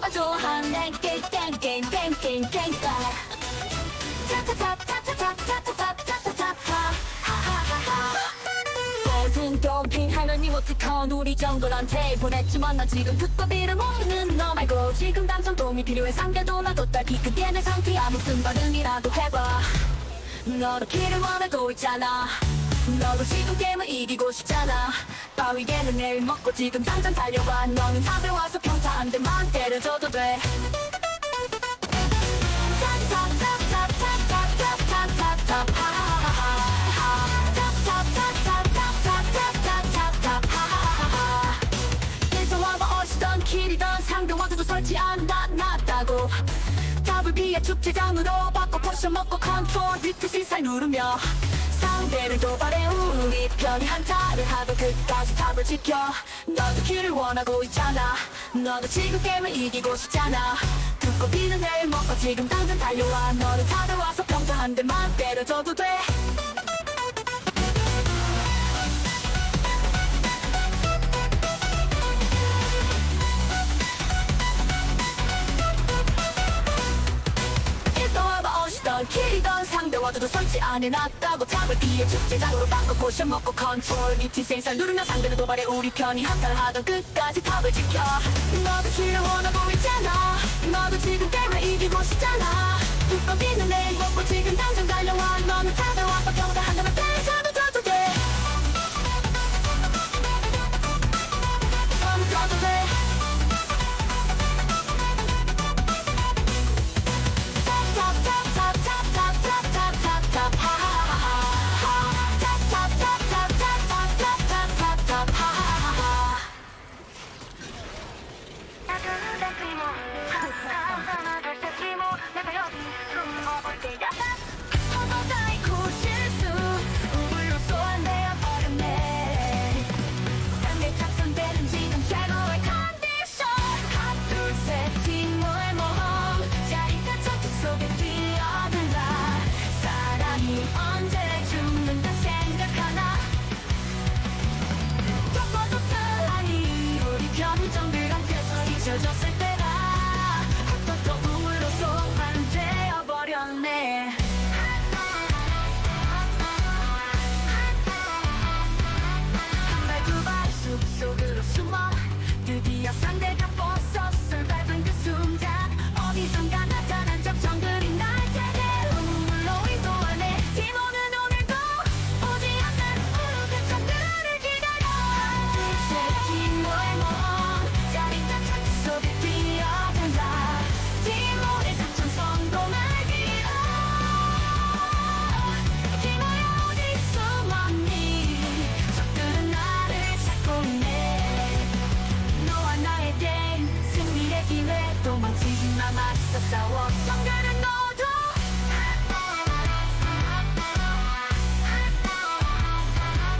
너가 어떡한 우리 정글한 테이블했지만 나 지금 특법이라 모르는 너 말고 지금 당장 도움이 필요해 상대도 나도 딸기 그게 내 상태야 무슨 반응이라도 해봐 너도 길을 원하고 있잖아 너도 지금 게임을 이기고 싶잖아 바위개는 내일 먹고 지금 당장 달려와. 너는 답에 와서 평타 한 대만 때려줘도 돼. 상대와도 안 축제장으로 바꿔 포션 먹고 컨트롤 리프트 살 누르며 상대를 도발해 우리 편이 한타를 하도 끝까지 답을 지켜. 너도 길을 원하고 있잖아. 너도 지금 게임을 이기고 싶잖아. 듣고 비는 내일 먹고 지금 당장 달려와. 너는 다들 와서 평타 한 대만 때려줘도 돼 길이던 상대와도 설치 안 해놨다고 탑을 피해 축제장으로 바꿔 포션 먹고 컨트롤 리티 생살 누르며 상대를 도발해 우리 편이 한탈하던 끝까지 탑을 지켜. 너도 원하고 있잖아. 너도 지금 게임을 이기고 싶잖아. 두꺼비는 내